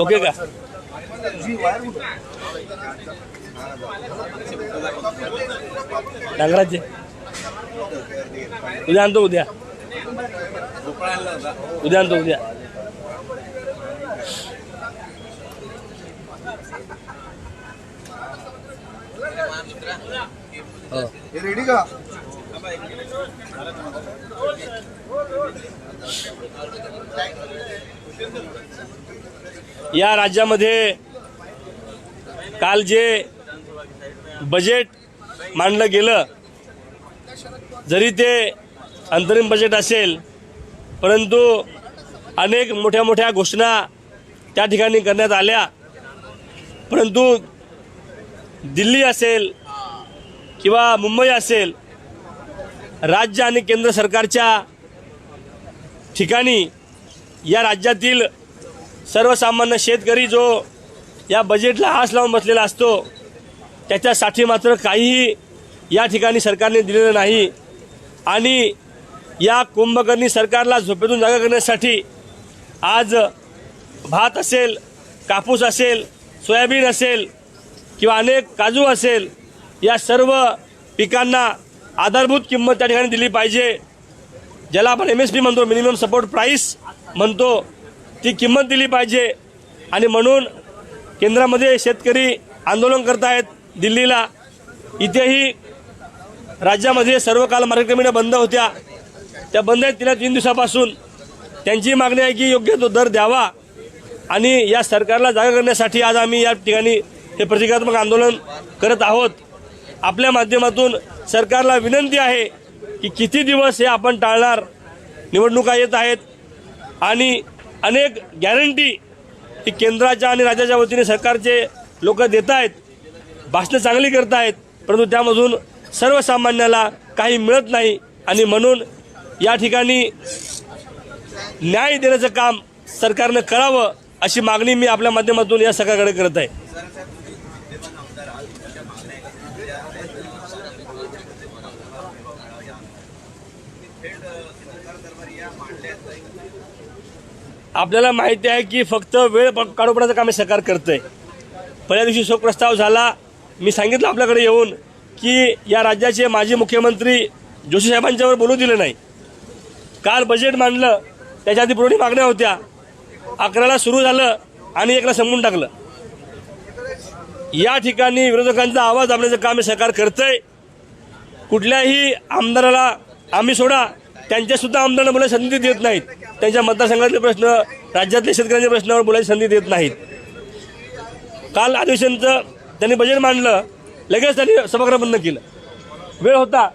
Okay का? नागराजचे उद्या आणतो उद्या. उद्या आणतो उद्या. हो. हे रेडी का? या राज्यामध्ये काल जे बजेट मांडलं गेलं जरी ते अंतरिम बजेट असेल परंतु अनेक मोठ्या मोठ्या घोषणा त्या ठिकाणी करण्यात आल्या. परंतु दिल्ली असेल किंवा मुंबई असेल राज्य आणि केंद्र सरकारच्या ठिकाणी या राज्यातील सर्वसामान्य शेतकरी जो या बजेटला हास लावून बसलेला असतो त्याच्यासाठी मात्र काहीही या ठिकाणी सरकारने दिलेलं नाही. आणि या कुंभकर्णी सरकारला झोपेतून जागा करण्यासाठी आज भात असेल कापूस असेल सोयाबीन असेल किंवा अनेक काजू असेल या सर्व पिकांना आधारभूत किंमत त्या ठिकाणी दिली पाहिजे. ज्याला आपण एम एस पी म्हणतो मिनिमम सपोर्ट प्राईस म्हणतो ती किंमत दिली पाहिजे. आणि म्हणून केंद्रामध्ये शेतकरी आंदोलन करत आहेत दिल्लीला. इथेही राज्यामध्ये सर्व काल मार्केट कमिट्या बंद होत्या. त्या बंद आहेत तिला तीन दिवसापासून. त्यांची मागणी आहे की योग्य तो दर द्यावा. आणि या सरकारला जागा करण्यासाठी आज आम्ही या ठिकाणी हे प्रतिकात्मक आंदोलन करत आहोत. आपल्या माध्यमातून सरकारला विनंती आहे की किती दिवस हे आपण टाळणार? निवडणुका येत आहेत. आणि अनेक गॅरंटी ही केंद्राच्या आणि राज्याच्या वतीने सरकारचे लोक देत आहेत. भाषणं चांगली करत आहेत. परंतु त्यामधून सर्वसामान्याला काही मिळत नाही. आणि म्हणून या ठिकाणी न्याय देण्याचं काम सरकारनं करावं अशी मागणी मी आपल्या माध्यमातून या सरकारकडे करत आहे. आपल्याला माहिती आहे की फक्त वेळ प- काम हे सरकार करतंय. पहिल्या दिवशी शोक प्रस्ताव झाला. मी सांगितलं आपल्याकडे येऊन की या राज्याचे माजी मुख्यमंत्री जोशी साहेबांच्यावर बोलू दिलं नाही. काल बजेट मांडलं. त्याच्या आधी पुरवणी मागण्या होत्या. अकराला सुरू झालं आणि एकला संपून टाकलं. या ठिकाणी विरोधकांचा आवाज आपल्याचं काम हे सरकार करतंय. कुठल्याही आमदाराला आम्ही सोडा त्यांच्यासुद्धा आमदारांना बोलायची संधी देत नाहीत. त्यांच्या मतदारसंघातले प्रश्न राज्यातल्या शेतकऱ्यांच्या प्रश्नावर बोलायची संधी देत नाहीत. काल अधिवेशनचं त्यांनी बजेट मांडलं लगेच त्यांनी सभागृह बंद केलं. वेळ होता.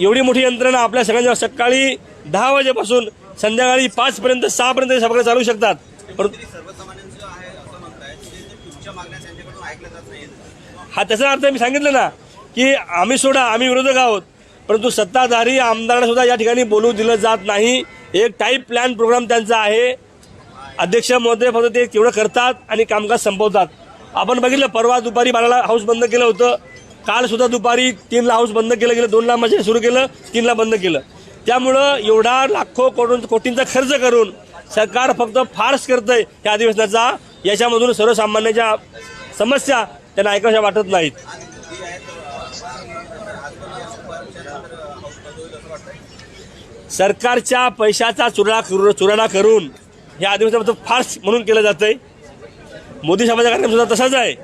एवढी मोठी यंत्रणा आपल्या सगळ्यांच्या सकाळी दहा वाजेपासून संध्याकाळी पाचपर्यंत सहापर्यंत सभागृह चालू शकतात. परंतु सर्वसामान्यांचं आहे असं म्हणतायत की ते तुमच्या मागण्या त्यांच्याकडून ऐकल्या जात नाही हा त्याचा अर्थ मी सांगितलं ना की आम्ही सोडा आम्ही विरोधक आहोत. परंतु सत्ताधारी आमदारांना सुद्धा या ठिकाणी बोलू दिलं जात नाही. एक टाईप प्लॅन प्रोग्राम त्यांचा आहे. अध्यक्ष महोदय फक्त ते तेवढं करतात आणि कामकाज संपवतात. आपण बघितलं परवा दुपारी बाराला हाऊस बंद केलं होतं. कालसुद्धा दुपारी तीनला हाऊस बंद केलं गेलं. दोनला म्हणजे सुरू केलं तीनला बंद केलं. त्यामुळं एवढा लाखो कोटी कोटींचा खर्च करून सरकार फक्त फार्स करतंय या अधिवेशनाचा. याच्यामधून सर्वसामान्याच्या समस्या त्यांना ऐकाशा वाटत नाहीत. सरकारच्या पैशाचा चुरा चुराणा करून या अधिवेशनाचं फार्स म्हणून केलं जातंय. मोदी साहेबांचा कार्यक्रम सुद्धा तसाच आहे.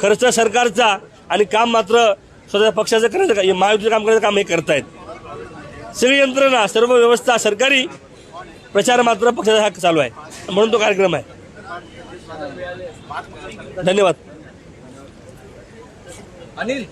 खर्च सरकारचा आणि काम मात्र स्वतः पक्षाचं करायचं महायुतीचं काम करायचं काम हे करतायत. सगळी यंत्रणा सर्व व्यवस्था सरकारी प्रचार मात्र पक्षाचा हा चालू आहे. म्हणून तो कार्यक्रम आहे. धन्यवाद. अनिल